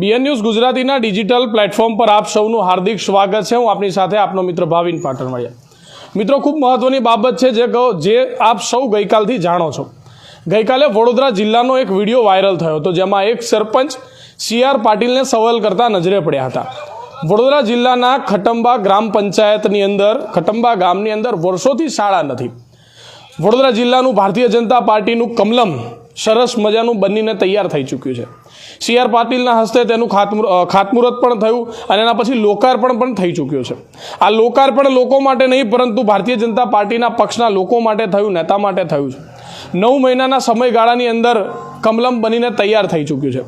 BN news ગુજરાતીના digital platform પર આપ સૌનું હાર્દિક સ્વાગત છે. હું આપની સાથે આપનો મિત્ર ભાવિન પાટણવાડિયા મિત્રો, ખૂબ મહત્વની બાબત છે જે કહો જે આપ સૌ ગઈકાલથી જાણો છો. ગઈકાલે વડોદરા જિલ્લાનો એક વીડિયો વાયરલ થયો હતો, જેમાં એક સરપંચ સી આર પાટીલને સવાલ કરતા નજરે પડ્યા હતા. વડોદરા જિલ્લાના ખટંબા ગ્રામ પંચાયતની અંદર ખટંબા ગામની અંદર વર્ષોથી શાળા નથી. વડોદરા જિલ્લાનું ભારતીય જનતા પાર્ટીનું કમલમ સરસ મજાનું બનીને તૈયાર થઈ ચૂક્યું છે. સી આર પાટીલના હસ્તે તેનું ખાતમુહૂર્ત પણ થયું અને એના પછી લોકાર્પણ પણ થઈ ચૂક્યું છે. આ લોકાર્પણ લોકો માટે નહીં, પરંતુ ભારતીય જનતા પાર્ટીના પક્ષના લોકો માટે થયું, નેતા માટે થયું છે. નવ મહિનાના સમયગાળાની અંદર કમલમ બનીને તૈયાર થઈ ચૂક્યું છે.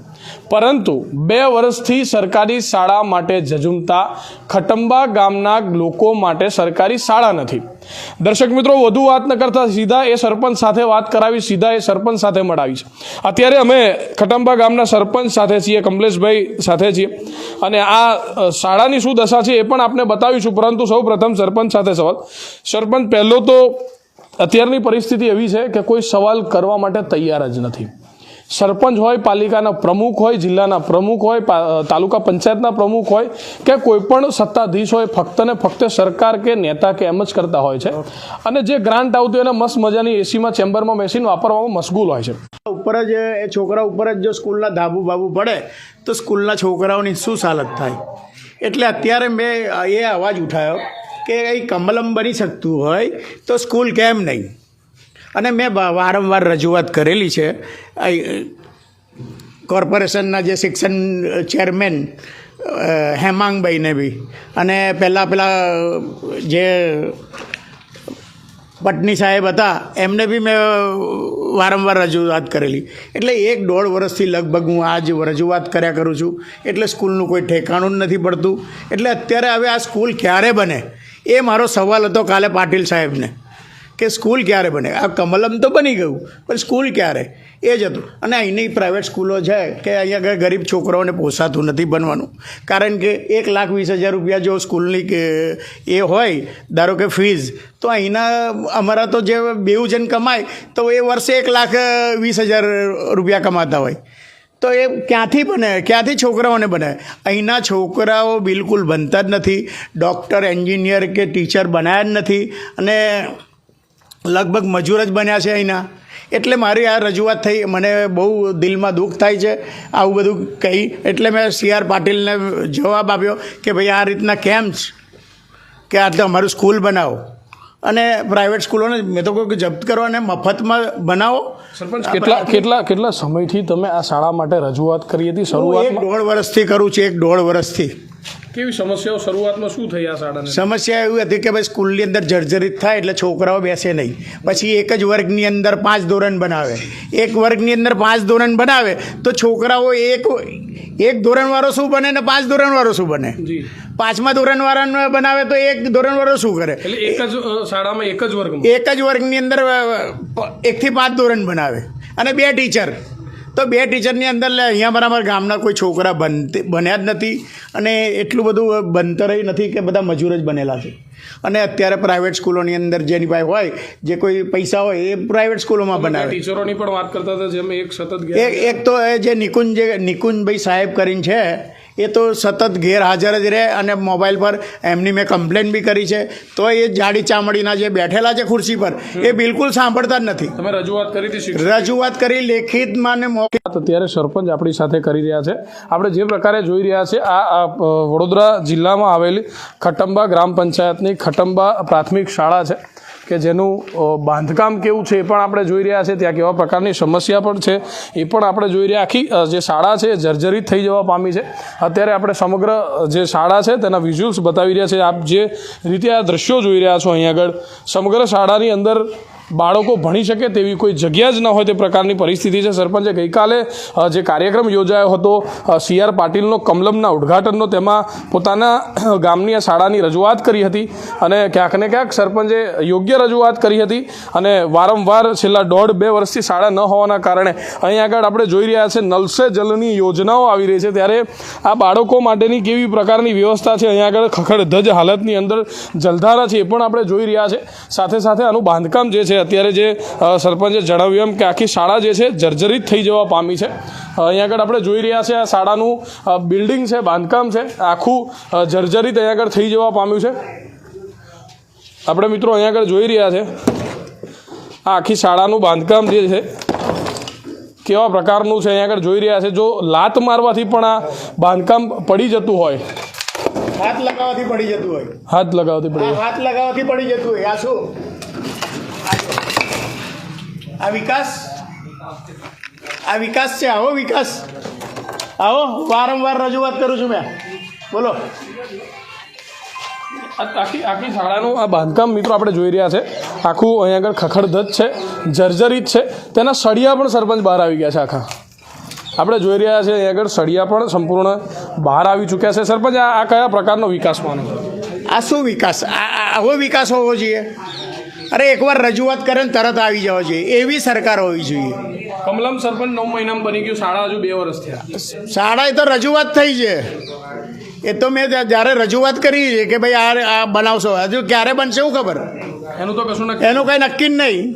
પરંતુ બે વર્ષથી સરકારી શાળા માટે જજુમતા ખટંબા ગામના લોકો માટે સરકારી શાળા નથી. દર્શક મિત્રો, વધુ વાત ન કરતા સીધા એ સરપંચ સાથે વાત કરાવી, સીધા એ સરપંચ સાથે મળાવી છે. અત્યારે અમે ખટંબા ગામના સરપંચ સાથે છીએ, કમલેશભાઈ સાથે છીએ. અને આ શાળાની શું દશા છે એ પણ આપને બતાવીશું પરંતુ સૌ પ્રથમ સરપંચ સાથે સવાલ. સરપંચ, પહેલો તો અત્યારની પરિસ્થિતિ એવી છે કે કોઈ સવાલ કરવા માટે તૈયાર જ નથી. સરપંચ હોય, પાલિકાના પ્રમુખ હોય, જિલ્લાના પ્રમુખ હોય તાલુકા પંચાયતના પ્રમુખ હોય કે કોઈ પણ સત્તાધીશ હોય, ફક્ત ને ફક્ત સરકાર કે નેતા કે એમ જ કરતા હોય છે. અને જે ગ્રાન્ટ આવતું એને મસ્ત મજાની એસીમાં, ચેમ્બરમાં બેસીને વાપરવામાં મશગુલ હોય છે. ઉપર જ એ છોકરા ઉપર જ જો સ્કૂલના ધાબુ બાબુ પડે, તો સ્કૂલના છોકરાઓની શું હાલત થાય? એટલે અત્યારે મેં એ અવાજ ઉઠાવ્યો કે એ કમલમ બની શકતું હોય, તો સ્કૂલ કેમ નહીં? અને મેં વારંવાર રજૂઆત કરેલી છે. કોર્પોરેશનના જે શિક્ષણ ચેરમેન હેમાંગભાઈને બી. અને પહેલાં પેલા જે પટની સાહેબ હતા, એમને બી મેં વારંવાર રજૂઆત કરેલી. એટલે એક દોઢ વર્ષથી લગભગ હું આ જ રજૂઆત કર્યા કરું છું. એટલે સ્કૂલનું કોઈ ઠેકાણું જ નથી પડતું. એટલે અત્યારે હવે આ સ્કૂલ ક્યારે બને? એ મારો સવાલ હતો કાલે પાટીલ સાહેબને. કે સ્કૂલ ક્યારે બને? આ કમલમ તો બની ગયું, પણ સ્કૂલ ક્યારે? એ જ હતું. અને અહીંની પ્રાઇવેટ સ્કૂલો છે કે અહીંયા આગળ ગરીબ છોકરાઓને પોસાતું નથી બનવાનું. કારણ કે એક લાખ વીસ હજાર રૂપિયા જો સ્કૂલની એ હોય, ધારો કે ફીઝ તો અહીંના અમારા તો જે બેઉ જણ કમાય, તો એ વર્ષે એક લાખ વીસ હજાર રૂપિયા કમાતા હોય. તો એ ક્યાંથી બને? ક્યાંથી છોકરાઓને બને? અહીંના છોકરાઓ બિલકુલ બનતા જ નથી. ડૉક્ટર એન્જિનિયર કે ટીચર બનાયા જ નથી. અને લગભગ મજૂર જ બન્યા છે અહીંના. એટલે મારી આ રજૂઆત થઈ. મને બહુ દિલમાં દુઃખ થાય છે આવું બધું કહી. એટલે મેં સી આર પાટીલને જવાબ આપ્યો કે ભાઈ આ રીતના કેમ છે? કે આ તો અમારું સ્કૂલ બનાવો. અને પ્રાઇવેટ સ્કૂલોને મેં તો કહ્યું કે જપ્ત કરો અને મફતમાં બનાવો. સરપંચ કેટલા કેટલા કેટલા સમયથી તમે આ શાળા માટે રજૂઆત કરી હતી શરૂઆત એક દોઢ વર્ષથી કરું છું એક દોઢ વર્ષથી. કેવી સમસ્યાઓ શરૂઆતમાં શું થઈ આ શાળાને? સમસ્યા એવી હતી કે ભાઈ સ્કૂલની અંદર જર્જરિત થાય એટલે છોકરાઓ બેસે નહીં. પછી એક જ વર્ગની અંદર પાંચ ધોરણ બનાવે. એક વર્ગની અંદર પાંચ ધોરણ બનાવે તો છોકરાઓ એક એક ધોરણવાળો શું બને ને પાંચ ધોરણવાળો શું બને? પાંચમા ધોરણવાળાને બનાવે તો એક ધોરણવાળો શું કરે? એટલે એક જ શાળામાં એક જ વર્ગ એક જ વર્ગની અંદર એકથી પાંચ ધોરણ બનાવે. અને બે ટીચર. તો બે ટીચરની અંદર લે અહીંયા બરાબર ગામના કોઈ છોકરા બનતે બન્યા જ નથી. અને એટલું બધું બનતરય નથી કે બધા મજૂર જ બનેલા છે. અને અત્યારે પ્રાઇવેટ સ્કૂલોની અંદર જેની પાસે હોય જે કોઈ પૈસા હોય એ પ્રાઇવેટ સ્કૂલોમાં બનાવે. ટીચરોની પણ વાત કરતા હતા જેમ એક સતત એક તો એ જે નિકુંજ જે નિકુંજભાઈ સાહેબ કરીને છે એ તો સતત ગેરહાજર જ રહે અને મોબાઈલ પર એમની મેં કમ્પ્લેન બી કરી છે. તો એ જાડી ચામડીના જે બેઠેલા છે ખુરશી પર એ બિલકુલ સાંભળતા જ નથી. તમે રજૂઆત કરી હતી રજૂઆત કરી લેખિતમાં ને મોકલી અત્યારે સરપંચ આપણી સાથે કરી રહ્યા છે. આપણે જે પ્રકારે જોઈ રહ્યા છે આ આ, વડોદરા જિલ્લામાં આવેલી ખટંબા ગ્રામ પંચાયતની ખટંબા પ્રાથમિક શાળા છે. કે જેનું બાંધકામ કેવું છે એ પણ આપણે જોઈ રહ્યા છે. ત્યાં કેવા પ્રકારની સમસ્યા પણ છે. એ પણ આપણે જોઈ રહ્યા. આખી જે શાળા છે જર્જરિત થઈ જવા પામી છે. અત્યારે આપણે સમગ્ર જે શાળા છે તેના વિઝ્યુઅલ્સ બતાવી રહ્યા છે. આપ જે રીતે આ દ્રશ્યો જોઈ રહ્યા છો અહીં આગળ, સમગ્ર શાળાની અંદર બાળકો ભણી શકે તેવી કોઈ જગ્યા જ ન હોય તે પ્રકારની પરિસ્થિતિ છે. સરપંચે ગઈકાલે જે કાર્યક્રમ યોજાયો હતો સી આર પાટીલનો કમલમના ઉદ્ઘાટનનો તેમાં પોતાના ગામની આ શાળાની રજૂઆત કરી હતી અને ક્યાંક ને ક્યાંક સરપંચે યોગ્ય રજૂઆત કરી હતી અને વારંવાર છેલ્લા દોઢ બે વર્ષથી શાળા ન હોવાના કારણે અહીં આગળ આપણે જોઈ રહ્યા છે, નલસે જલની યોજનાઓ આવી રહી છે. ત્યારે આ બાળકો માટેની કેવી પ્રકારની વ્યવસ્થા છે? અહીં આગળ ખખડધજ હાલતની અંદર જલધારા છે એ પણ આપણે જોઈ રહ્યા છે. સાથે સાથે આનું બાંધકામ જે છે અત્યારે જે સરપંચે જણાવ્યું એમ કે આખી શાળા જે છે જર્જરિત થઈ જવા પામી છે. અહીંયા આગળ આપણે જોઈ રહ્યા છે આ શાળાનું બિલ્ડિંગ છે બાંધકામ છે આખું જર્જરિત અહીંયા આગળ થઈ જવા પામ્યું છે. આપણે મિત્રો અહીંયા આગળ જોઈ રહ્યા છે આ આખી શાળાનું બાંધકામ જે છે કેવા પ્રકારનું છે અહીંયા આગળ જોઈ રહ્યા છે. જો લાત મારવાથી પણ આ બાંધકામ પડી જતું હોય. હાથ લગાવવાથી પડી જતું હોય. હાથ લગાવવાથી પડી હાથ લગાવવાથી પડી જતું હોય. આ શું? આ વિકાસ? આ વિકાસ છે આવો વિકાસ. આવો વારંવાર રજૂઆત કરું છું મેં. બોલો. આખી આખી શાળાનું આ બાંધકામ મિત્રો આપણે જોઈ રહ્યા છે. આખું અહીંયા આગળ ખખડધજ છે જર્જરિત છે. તેના સળિયા પણ સરપંચ બહાર આવી ગયા છે આખા. આપણે જોઈ રહ્યા છે અહીં આગળ સળિયા પણ સંપૂર્ણ બહાર આવી ચૂક્યા છે. સરપંચ આ કયા પ્રકારનો વિકાસ માનો આ શું વિકાસ? આવો વિકાસ હોવો જોઈએ. અરે એકવાર રજૂઆત કરે ને તરત આવી જવા જોઈએ. એવી સરકાર હોવી જોઈએ. કમલમ સરપંચ નવ મહિનામાં બની ગયું શાળા હજુ બે વર્ષ થયા. શાળાએ તો રજૂઆત થઈ છે. એ તો મેં જ્યારે રજૂઆત કરી છે કે ભાઈ આ આ બનાવશો હજુ ક્યારે બનશે એવું ખબર? એનું તો કશું એનું કંઈ નક્કી જ નહીં.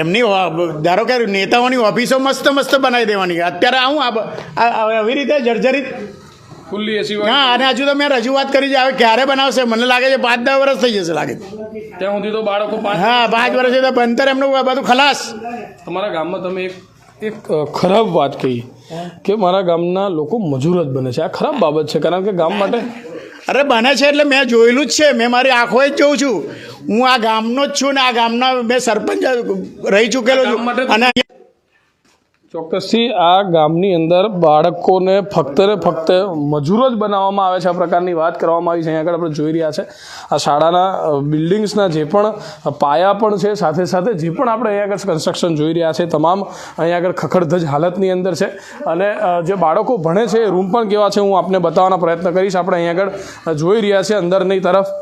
એમની ધારો કે નેતાઓની ઓફિસો મસ્ત મસ્ત બનાવી દેવાની અત્યારે આવું આવી રીતે જર્જરિત ખુલ્લી એસી હા અને હજુ તો મેં રજૂઆત કરી છે હવે ક્યારે બનાવશે? મને લાગે છે પાંચ દસ વર્ષ થઈ જશે લાગે ત્યાં સુધી તો બાળકો હા પાંચ વર્ષ તો ભણતર એમનું બધું ખલાસ. તમારા ગામમાં તમે એક એક ખરાબ વાત કહી કે મારા ગામના લોકો મજૂર જ બને છે. આ ખરાબ બાબત છે કારણ કે ગામ માટે અરે બને છે એટલે મેં જોયેલું જ છે. મેં મારી આંખોએ જ જોઉં છું. હું આ ગામનો જ છું ને આ ગામના મેં સરપંચ રહી ચૂકેલો છું. અને ચોક્કસથી આ ગામની અંદર બાળકોને ફક્ત ને ફક્ત મજૂરો જ બનાવવામાં આવે છે આ પ્રકારની વાત કરવામાં આવી છે. અહીંયા આગળ આપણે જોઈ રહ્યા છે. આ શાળાના બિલ્ડિંગ્સના જે પણ પાયા પણ છે, સાથે સાથે જે પણ આપણે અહીંયા આગળ કન્સ્ટ્રક્શન જોઈ રહ્યા છે, તમામ અહીંયા આગળ ખખડધજ હાલતની અંદર છે. અને જે બાળકો ભણે છે રૂમ પણ કેવા છે, હું આપને બતાવવાનો પ્રયત્ન કરીશ. આપણે અહીંયા આગળ જોઈ રહ્યા છે અંદરની તરફ.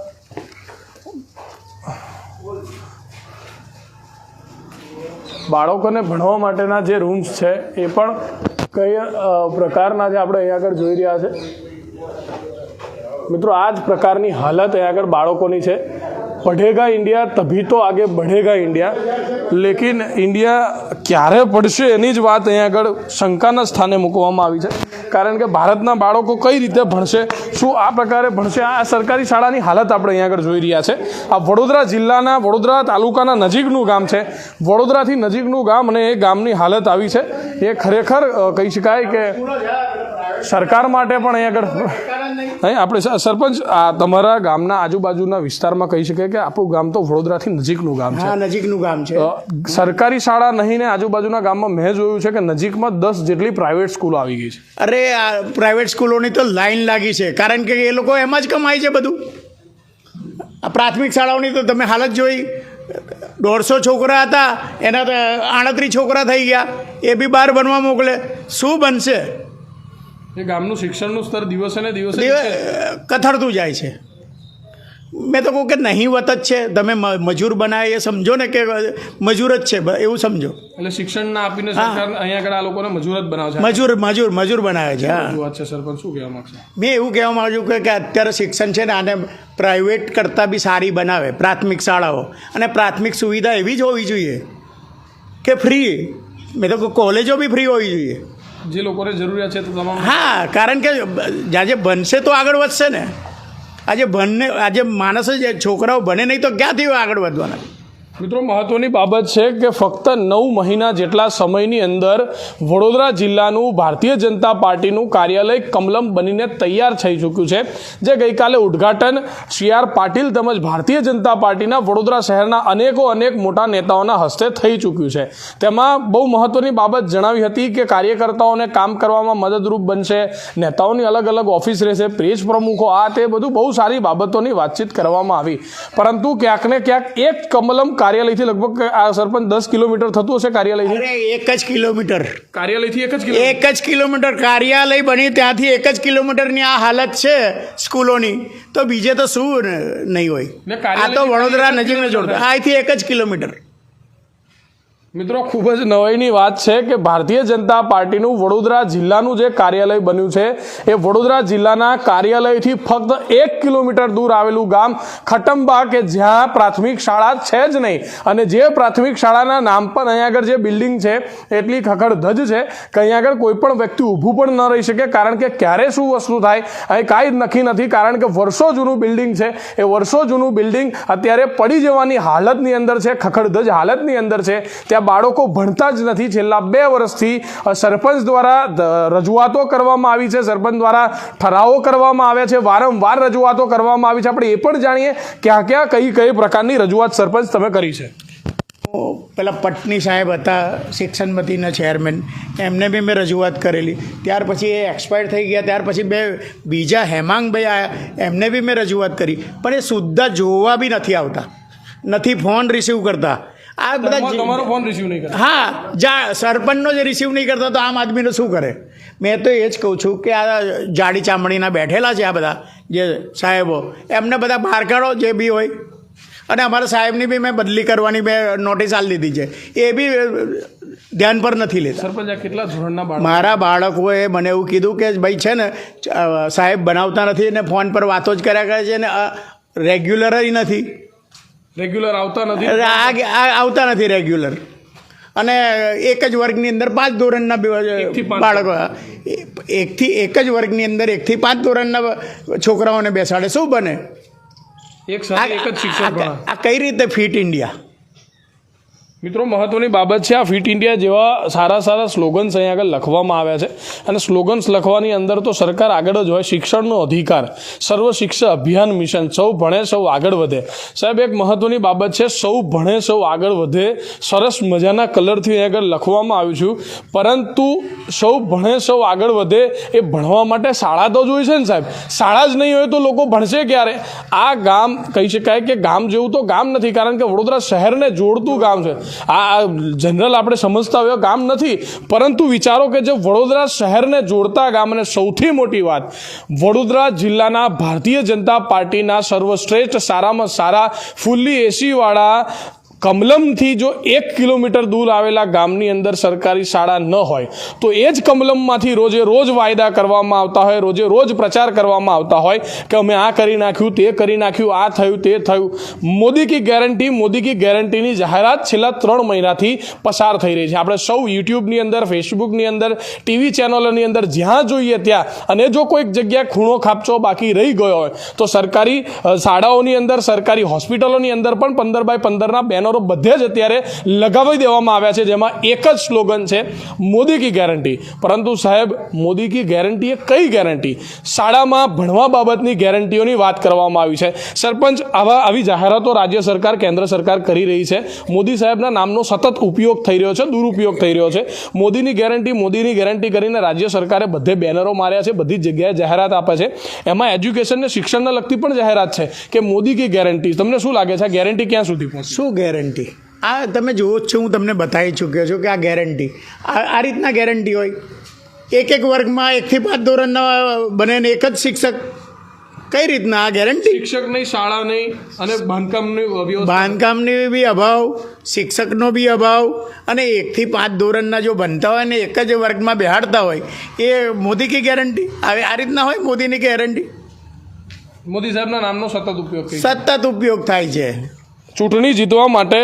બાળકોને ભણવા માટેના જે રૂમ્સ છે, એ પણ કઈ પ્રકારના જે આપણે અહીંયા આગળ જોઈ રહ્યા છે. મિત્રો, આ જ પ્રકારની હાલત અહીંયા આગળ બાળકોની છે. પઢેગા ઇન્ડિયા, તભી તો આગે બઢેગા ઇન્ડિયા. લેકિન ઇન્ડિયા ક્યારે પડશે એની જ વાત અહીંયા આગળ શંકાના સ્થાને મૂકવામાં આવી છે. કારણ કે ભારતના બાળકો કઈ રીતે ભણશે, શું આ પ્રકારે ભણશે, આ સરકારી શાળાની હાલત આપણે અહીંયા આગળ જોઈ રહ્યા છે. આ વડોદરા જિલ્લાના, વડોદરા તાલુકાના નજીકનું ગામ છે. વડોદરાથી નજીકનું ગામ અને એ ગામની હાલત આવી છે. એ ખરેખર કહી શકાય કે સરકાર માટે પણ અહીં આગળ નહીં આપણે સરપંચ આ તમારા ગામના આજુબાજુના વિસ્તારમાં કહી શકાય કે આપણું ગામ તો વડોદરાથી નજીકનું ગામ છે. નજીકનું ગામ છે. સરકારી શાળા નહીં ને આજુબાજુના ગામમાં મેં જોયું છે કે નજીકમાં દસ જેટલી પ્રાઇવેટ સ્કૂલો આવી ગઈ છે. અરે આ પ્રાઇવેટ સ્કૂલોની તો લાઈન લાગી છે. કારણ કે એ લોકો એમાં જ કમાય છે બધું. આ પ્રાથમિક શાળાઓની તો તમે હાલત જોઈ. દોઢસો છોકરા હતા એના તો આડત્રીસ છોકરા થઈ ગયા. એ બી બહાર બનવા મોકલે. શું બનશે? ગામનું શિક્ષણનું સ્તર દિવસે ને દિવસે કથળતું જાય છે. મેં તો કહું કે નહીવત જ છે. તમે મજૂર બનાવે એ સમજો ને કે મજૂર જ છે. એવું સમજો. એટલે શિક્ષણ ના આપીને સરકાર અહીંયા આગળ આ લોકોને મજૂર જ બનાવે છે. મજૂર મજૂર મજૂર બનાવે છે હા. વાત છે સરપંચ. શું કહેવા માંગશે? મેં એવું કહેવા માંગુ છું કે કે અત્યારે શિક્ષણ છે ને આને પ્રાઇવેટ કરતાં બી સારી બનાવે. પ્રાથમિક શાળાઓ. અને પ્રાથમિક સુવિધા એવી જ હોવી જોઈએ કે ફ્રી મેં તો કહું કોલેજો બી ફ્રી હોવી જોઈએ. જે લોકોને જરૂરિયાત છે તો તમામ હા, કારણ કે આજે બનશે તો આગળ વધશે ને. આજે ભણને આજે માણસ જ છોકરાઓ ભણે નહીં તો ક્યાંથી આગળ વધવાના? મિત્રો, મહત્વની બાબત છે કે ફક્ત નવ મહિના જેટલા સમયની અંદર વડોદરા જિલ્લાનું ભારતીય જનતા પાર્ટીનું કાર્યાલય કમલમ બનીને તૈયાર થઈ ચૂક્યું છે. જે ગઈકાલે ઉદ્ઘાટન સી આર પાટીલ તેમજ ભારતીય જનતા પાર્ટીના વડોદરા શહેરના અનેકો અનેક મોટા નેતાઓના હસ્તે થઈ ચૂક્યું છે. તેમાં બહુ મહત્વની બાબત જણાવી હતી કે કાર્યકર્તાઓને કામ કરવામાં મદદરૂપ બનશે, નેતાઓની અલગ અલગ ઓફિસ રહેશે પેજ પ્રમુખો, આ તે બધું બહુ સારી બાબતોની વાતચીત કરવામાં આવી. પરંતુ ક્યાંક ને ક્યાંક એક કમલમ કાર્યાલયથી લગભગ આ સરપંચ દસ કિલોમીટર થતું હશે કાર્યાલયથી? અરે એક જ કિલોમીટર. કાર્યાલયથી એક જ કિલો એક જ કિલોમીટર કાર્યાલય બની ત્યાંથી એક જ કિલોમીટરની આ હાલત છે સ્કૂલોની. તો બીજે તો શું નહીં હોય. આ તો વડોદરા નજીક નજીકને જોડતા. અહીંથી એક જ કિલોમીટર. મિત્રો, ખૂબ જ નવાઈની વાત છે કે ભારતીય જનતા પાર્ટીનું વડોદરા જિલ્લાનું જે કાર્યાલય બન્યું છે, એ વડોદરા જિલ્લાના કાર્યાલયથી ફક્ત એક કિલોમીટર દૂર આવેલું ગામ ખટંબા કે જ્યાં પ્રાથમિક શાળા છે જ નહીં. અને જે પ્રાથમિક શાળાના નામ પર અહીંયા આગળ જે બિલ્ડિંગ છે, એટલી ખખડધજ છે કે અહીંયા આગળ કોઈ પણ વ્યક્તિ ઊભું પણ ન રહી શકે કારણ કે ક્યારે શું વસ્તુ થાય, અહીં કાંઈ જ નક્કી નથી કારણ કે વર્ષો જૂનું બિલ્ડિંગ છે. એ વર્ષો જૂનું બિલ્ડિંગ અત્યારે પડી જવાની હાલતની અંદર છે ખખડધજ હાલતની અંદર છે. ત્યાં બાળકો ભણતા જ નથી. છેલ્લા બે વર્ષથી સરપંચ દ્વારા રજૂઆતો કરવામાં આવી છે. સરપંચ દ્વારા ઠરાવો કરવામાં આવ્યા છે. વારંવાર રજૂઆતો કરવામાં આવી છે. આપણે એ પણ જાણીએ ક્યાં ક્યાં, કઈ કઈ પ્રકારની રજૂઆત સરપંચ તમે કરી છે. પેલા પટની સાહેબ હતા શિક્ષણમતીના ચેરમેન એમને બી મેં રજૂઆત કરેલી. ત્યાર પછી એ એક્સપાયર થઈ ગયા. ત્યાર પછી બે, બીજા હેમાંગભાઈ આવ્યા એમને બી મેં રજૂઆત કરી. પણ એ સુદ્ધા જોવા બી નથી આવતા. નથી ફોન રિસીવ કરતા. આ બધા તમારો ફોન રિસીવ નહીં કરે. હા જા સરપંચનો જે રિસીવ નહીં કરતા તો આમ આદમીનો શું કરે? મેં તો એ જ કહું છું કે આ જાડી ચામડીના બેઠેલા છે આ બધા જે સાહેબો. એમને બધા બહાર કાઢો જે બી હોય. અને અમારા સાહેબની બી મેં બદલી કરવાની મેં નોટિસ આલી દીધી છે. એ બી ધ્યાન પર નથી લેતા. સરપંચ કેટલા ધોરણના બાળકો? મારા બાળકોએ મને એવું કીધું કે ભાઈ છે ને સાહેબ બનાવતા નથી ને ફોન પર વાતો જ કર્યા કરે છે ને રેગ્યુલર નથી. રેગ્યુલર આવતા નથી? આ આવતા નથી રેગ્યુલર અને એક જ વર્ગની અંદર પાંચ ધોરણના બાળકો એકથી એક જ વર્ગની અંદર એકથી પાંચ ધોરણના છોકરાઓને બેસાડે. શું બને? એક સાથે એક જ શિક્ષક આ કઈ રીતે ફિટ ઇન્ડિયા? મિત્રો, મહત્વની બાબત છે આ ફિટ ઇન્ડિયા જેવા સારા સારા સ્લોગન્સ અહીંયા આગળ લખવામાં આવ્યા છે. અને સ્લોગન્સ લખવાની અંદર તો સરકાર આગળ જ હોય, શિક્ષણનો અધિકાર, સર્વ શિક્ષા અભિયાન મિશન, સૌ ભણે સૌ આગળ વધે. સાહેબ, એક મહત્વની બાબત છે, સૌ ભણે સૌ આગળ વધે. સરસ મજાના કલરથી અહીંયા આગળ લખવામાં આવ્યું છું. પરંતુ સૌ ભણે સૌ આગળ વધે એ ભણવા માટે શાળા તો જોઈ છે ને સાહેબ? શાળા જ નહીં હોય તો લોકો ભણશે ક્યારે? આ ગામ, કહી શકાય કે ગામ જેવું તો ગામ નથી, કારણ કે વડોદરા શહેરને જોડતું ગામ છે. આ જનરલ આપણે સમજતા હોય ગામ નથી, પરંતુ વિચારો કે જે વડોદરા શહેરને જોડતા ગામ અને સૌથી મોટી વાત, વડોદરા જિલ્લાના ભારતીય જનતા પાર્ટીના સર્વશ્રેષ્ઠ, સારામાં સારા, ફૂલ્લી એસીવાળા કમલમથી જો એક કિલોમીટર દૂર આવેલા ગામની અંદર સરકારી શાળા ન હોય, તો એ જ કમલમમાંથી રોજે રોજ વાયદા કરવામાં આવતા હોય, રોજે રોજ પ્રચાર કરવામાં આવતા હોય કે અમે આ કરી નાખ્યું, તે કરી નાખ્યું, આ થયું, તે થયું. મોદી કી ગેરંટી, મોદી કી ગેરંટીની જાહેરાત છેલ્લા ત્રણ મહિનાથી પસાર થઈ રહી છે. આપણે સૌ યુટ્યુબની અંદર, ફેસબુકની અંદર, ટીવી ચેનલોની અંદર જ્યાં જોઈએ ત્યાં, અને જો કોઈક જગ્યાએ ખૂણો ખાપચો બાકી રહી ગયો હોય, તો સરકારી શાળાઓની અંદર, સરકારી હોસ્પિટલોની અંદર પણ પંદર બાય પંદરના બેનરો બધે જ અત્યારે લગાવી દેવામાં આવ્યા છે, જેમાં એક જ સ્લોગન છે, મોદી કી ગેરંટી. પરંતુ સાહેબ, મોદી કી ગેરંટી એ કઈ ગેરંટી? શાળામાં ભણવા બાબતની ગેરંટીઓની વાત કરવામાં આવી છે. સરપંચ, આવા આવી જાહેરાતો રાજ્ય સરકાર, કેન્દ્ર સરકાર કરી રહી છે. મોદી સાહેબના નામનો સતત ઉપયોગ થઈ રહ્યો છે, દુરુપયોગ થઈ રહ્યો છે. મોદીની ગેરંટી મોદીની ગેરંટી કરીને રાજ્ય સરકારે બધે બેનરો માર્યા છે, બધી જગ્યાએ જાહેરાત આપે છે. એમાં એજ્યુકેશન ને શિક્ષણને લગતી પણ જાહેરાત છે કે મોદી કી ગેરંટી. તમને શું લાગે છે? ગેરંટી ક્યાં સુધી પહોંચશે શું ગેરંટી? આ તમે જુઓ જ છો હું તમને બતાવી ચૂક્યો છું કે આ ગેરંટી આ આ રીતના ગેરંટી હોય. એક એક વર્ગમાં એકથી પાંચ ધોરણના બને ને એક જ શિક્ષક. કઈ રીતના આ ગેરંટી શિક્ષક નહીં શાળા નહીં અને બાંધકામની બાંધકામની બી અભાવ શિક્ષકનો બી અભાવ અને એકથી પાંચ ધોરણના જો બનતા હોય ને એક જ વર્ગમાં બેહાડતા હોય એ મોદી કી ગેરંટી હવે આ રીતના હોય મોદીની ગેરંટી મોદી સાહેબના નામનો સતત ઉપયોગ સતત ઉપયોગ થાય છે. ચૂંટણી જીતવા માટે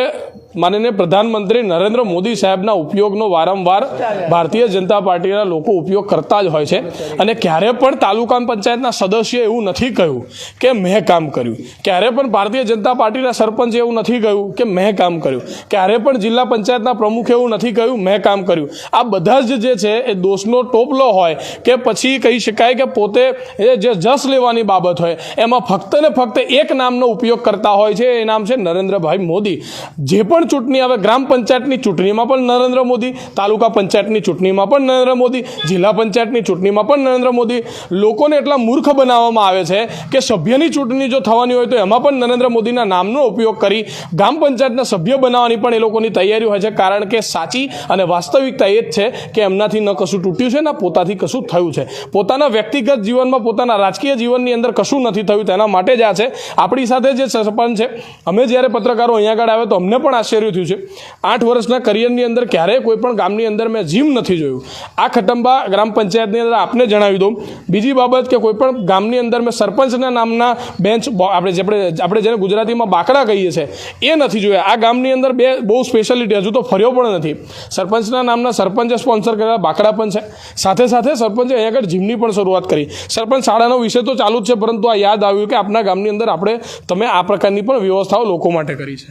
માનનીય પ્રધાનમંત્રી નરેન્દ્ર મોદી સાહેબના ઉપયોગનો વારંવાર ભારતીય જનતા પાર્ટીના લોકો ઉપયોગ કરતા જ હોય છે. અને ક્યારે પણ તાલુકા પંચાયતના સદસ્ય એવું નથી કહ્યું કે મેં કામ કર્યું. ક્યારે પણ ભારતીય જનતા પાર્ટીના સરપંચે એવું નથી કહ્યું કે મેં કામ કર્યું. ક્યારે પણ જિલ્લા પંચાયતના પ્રમુખે એવું નથી કહ્યું, મેં કામ કર્યું. આ બધા જ જે છે, એ દોષનો ટોપલો હોય કે પછી કહી શકાય કે પોતે એ જે જસ લેવાની બાબત હોય, એમાં ફક્ત ને ફક્ત એક નામનો ઉપયોગ કરતા હોય છે. એ નામ છે નરેન્દ્રભાઈ મોદી. જે પણ ચૂંટણી આવે, ગ્રામ પંચાયતની ચૂંટણીમાં પણ નરેન્દ્ર મોદી, તાલુકા પંચાયતની ચૂંટણીમાં પણ નરેન્દ્ર મોદી, જિલ્લા પંચાયતની ચૂંટણીમાં પણ નરેન્દ્ર મોદી. લોકોને એટલા મૂર્ખ બનાવવામાં આવે છે કે સભ્યની ચૂંટણી જો થવાની હોય તો એમાં પણ નરેન્દ્ર મોદીના નામનો ઉપયોગ કરી ગ્રામ પંચાયતના સભ્ય બનાવવાની પણ એ લોકોની તૈયારી હોય છે. કારણ કે સાચી અને વાસ્તવિકતા એ જ છે કે એમનાથી ન કશું તૂટ્યું છે ને પોતાથી કશું થયું છે. પોતાના વ્યક્તિગત જીવનમાં, પોતાના રાજકીય જીવનની અંદર કશું નથી થયું તેના માટે જ આ છે. આપણી સાથે જે સરપંચ છે, અમે જ્યારે પત્રકારો અહીંયા આગળ આવે તો અમને પણ આશ્ચર્ય આશ્ચર્ય થયું છે. આઠ વર્ષના કરિયરની અંદર ક્યારેય કોઈ પણ ગામની અંદર મેં જીમ નથી જોયું. આ ખટંબા ગ્રામ પંચાયતની અંદર આપને જણાવી દઉં. બીજી બાબત કે કોઈ પણ ગામની અંદર મેં સરપંચના નામના બેન્ચ આપણે જે આપણે આપણે જેને ગુજરાતીમાં બાકડા કહીએ છીએ એ નથી જોયા. આ ગામની અંદર બે બહુ સ્પેશિયાલિટી હજુ તો ફર્યો પણ નથી. સરપંચના નામના સરપંચે સ્પોન્સર કરેલા બાકડા પણ છે. સાથે સાથે સરપંચે અહીંયા આગળ જીમની પણ શરૂઆત કરી. સરપંચ શાળાનો વિષય તો ચાલુ જ છે, પરંતુ આ યાદ આવ્યું કે આપના ગામની અંદર આપણે તમે આ પ્રકારની પણ વ્યવસ્થાઓ લોકો માટે કરી છે.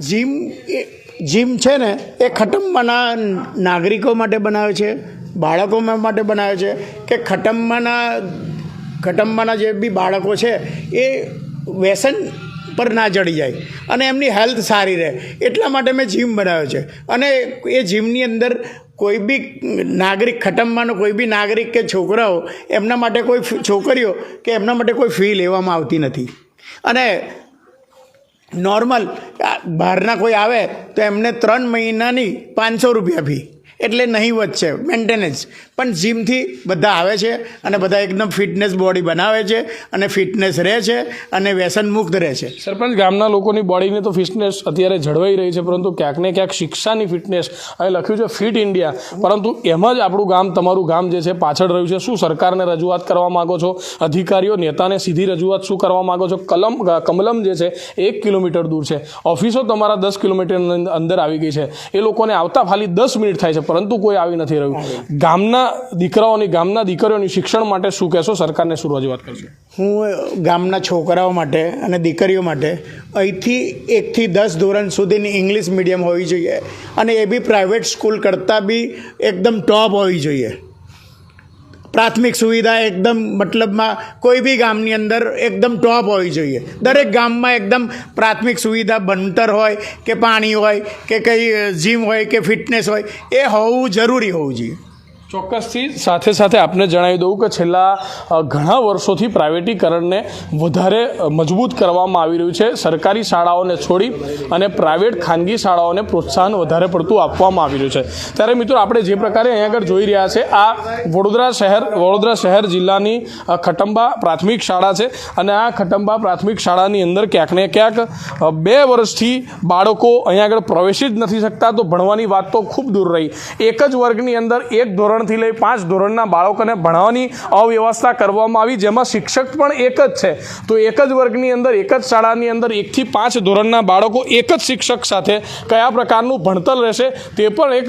જીમ એ જીમ છે ને, એ ખટંબાના નાગરિકો માટે બનાવે છે, બાળકો માટે બનાવે છે, કે ખટંબાના ખટંબાના જે બી બાળકો છે, એ વ્યસન પર ના ચડી જાય અને એમની હેલ્થ સારી રહે. એટલા માટે મેં જીમ બનાવ્યો છે. અને એ જીમની અંદર કોઈ બી નાગરિક ખટંબાનો કોઈ બી નાગરિક કે છોકરાઓ, એમના માટે કોઈ છોકરીઓ કે એમના માટે કોઈ ફી લેવામાં આવતી નથી. અને નોર્મલ બહારના કોઈ આવે તો એમને ત્રણ મહિનાની પાંચસો રૂપિયા ફી. એટલે નહીવત છે મેન્ટેનન્સ પણ જીમથી બધા આવે છે અને બધા એકદમ ફિટનેસ બોડી બનાવે છે અને ફિટનેસ રહે છે અને વ્યસન મુક્ત રહે છે. સરપંચ, ગામના લોકોની બોડીની તો ફિટનેસ અત્યારે જળવાઈ રહી છે, પરંતુ ક્યાંક ને ક્યાંક શિક્ષાની ફિટનેસ અહીં લખ્યું છે ફિટ ઇન્ડિયા પરંતુ એમાં જ આપણું ગામ, તમારું ગામ જે છે, પાછળ રહ્યું છે. શું સરકારને રજૂઆત કરવા માગો છો? અધિકારીઓ, નેતાને સીધી રજૂઆત શું કરવા માગો છો? કલમ કમલમ જે છે, એક કિલોમીટર દૂર છે. ઓફિસો તમારા દસ કિલોમીટર અંદર આવી ગઈ છે. એ લોકોને આવતા ખાલી દસ મિનિટ થાય છે. પરંતુ કોઈ આવી નથી રહ્યું. ગામના દીકરાઓની, ગામના દીકરીઓની શિક્ષણ માટે શું કહેશો? સરકારને શું રજૂઆત કરશો? હું ગામના છોકરાઓ માટે અને દીકરીઓ માટે અહીંથી એકથી દસ ધોરણ સુધીની ઇંગ્લિશ મીડિયમ હોવી જોઈએ અને એ બી પ્રાઇવેટ સ્કૂલ કરતાં બી એકદમ ટોપ હોવી જોઈએ. પ્રાથમિક સુવિધા એકદમ મતલબમાં કોઈ બી ગામની અંદર એકદમ ટોપ હોવી જોઈએ. દરેક ગામમાં એકદમ પ્રાથમિક સુવિધા ભણતર હોય કે પાણી હોય કે કંઈ જીમ હોય કે ફિટનેસ હોય, એ હોવું જરૂરી હોવું જોઈએ. ચોક્કસથી સાથે સાથે આપને જણાવી દઉં કે છેલ્લા ઘણા વર્ષોથી પ્રાઇવેટીકરણને વધારે મજબૂત કરવામાં આવી રહ્યું છે. સરકારી શાળાઓને છોડી અને પ્રાઇવેટ ખાનગી શાળાઓને પ્રોત્સાહન વધારે પડતું આપવામાં આવી રહ્યું છે. ત્યારે મિત્રો, આપણે જે પ્રકારે અહીંયા આગળ જોઈ રહ્યા છે, આ વડોદરા શહેર વડોદરા શહેર જિલ્લાની ખટંબા પ્રાથમિક શાળા છે અને આ ખટંબા પ્રાથમિક શાળાની અંદર ક્યાંક ને ક્યાંક બે વર્ષથી બાળકો અહીંયા આગળ પ્રવેશી જ નથી શકતા. તો ભણવાની વાત તો ખૂબ દૂર રહી. એક જ વર્ગની અંદર એક ધોરણથી લઈ પાંચ ધોરણના બાળકોને ભણાવવાની અવ્યવસ્થા કરવામાં આવી, જેમાં શિક્ષક પણ એક જ છે. તો એક જ વર્ગની અંદર, એક જ શાળાની અંદર એકથી પાંચ ધોરણના બાળકો, એક જ શિક્ષક સાથે કયા પ્રકારનું ભણતર રહેશે, તે પણ એક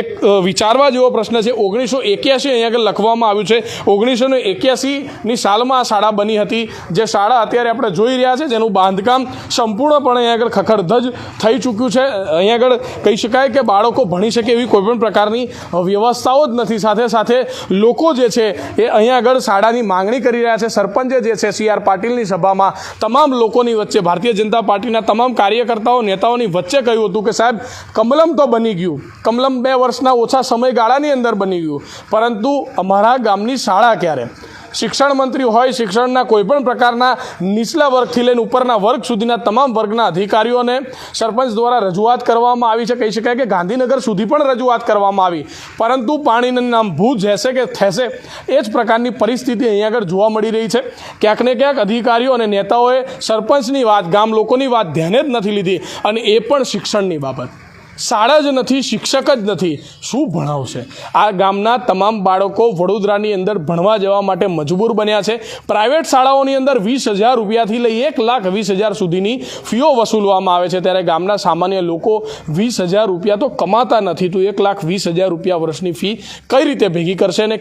એક વિચારવા જેવો પ્રશ્ન છે. ઓગણીસો એક્યાસી અહીં આગળ લખવામાં આવ્યું છે. ઓગણીસો એક્યાસીની સાલમાં આ શાળા બની હતી. જે શાળા અત્યારે આપણે જોઈ રહ્યા છે, જેનું બાંધકામ સંપૂર્ણપણે અહીંયા આગળ ખખડધજ થઈ ચૂક્યું છે. અહીં આગળ કહી શકાય કે બાળકો ભણી શકે એવી કોઈપણ પ્રકારની વ્યવસ્થાઓ જ નથી. સાથે સાથે લોકો જે છે એ અહીંયા આગળ શાળાની માંગણી કરી રહ્યા છે. સરપંચે જે છે સી આર પાટીલની સભામાં તમામ લોકોની વચ્ચે, ભારતીય જનતા પાર્ટીના તમામ કાર્યકર્તાઓ, નેતાઓની વચ્ચે કહ્યું હતું કે સાહેબ, કમલમ તો બની ગયું. કમલમ બે વર્ષના ઓછા સમયગાળાની અંદર બની ગયું. પરંતુ અમારા ગામની શાળા ક્યારે? શિક્ષણ મંત્રી હોય, શિક્ષણના કોઈપણ પ્રકારના નીચલા વર્ગથી લઈને ઉપરના વર્ગ સુધીના તમામ વર્ગના અધિકારીઓને સરપંચ દ્વારા રજૂઆત કરવામાં આવી છે. કહી શકાય કે ગાંધીનગર સુધી પણ રજૂઆત કરવામાં આવી. પરંતુ પાણીનું નામ ભૂજ જશે કે થશે, એ જ પ્રકારની પરિસ્થિતિ અહીં આગળ જોવા મળી રહી છે. ક્યાંક ને ક્યાંક અધિકારીઓ અને નેતાઓએ સરપંચની વાત, ગામ લોકોની વાત ધ્યાને જ નથી લીધી. અને એ પણ શિક્ષણની બાબત. શાળા જ નથી, શિક્ષક જ નથી. શું ભણાવશે આ ગામના તમામ બાળકો વડોદરાની અંદર ભણવા જવા માટે મજબૂર બન્યા છે. પ્રાઇવેટ શાળાઓની અંદર વીસ હજાર રૂપિયાથી લઈ એક લાખ વીસ હજાર સુધીની ફીઓ વસૂલવામાં આવે છે. ત્યારે ગામના સામાન્ય લોકો વીસ હજાર રૂપિયા તો કમાતા નથી. તો એક લાખ વીસ હજાર રૂપિયા વર્ષની ફી કઈ રીતે ભેગી કરશે? અને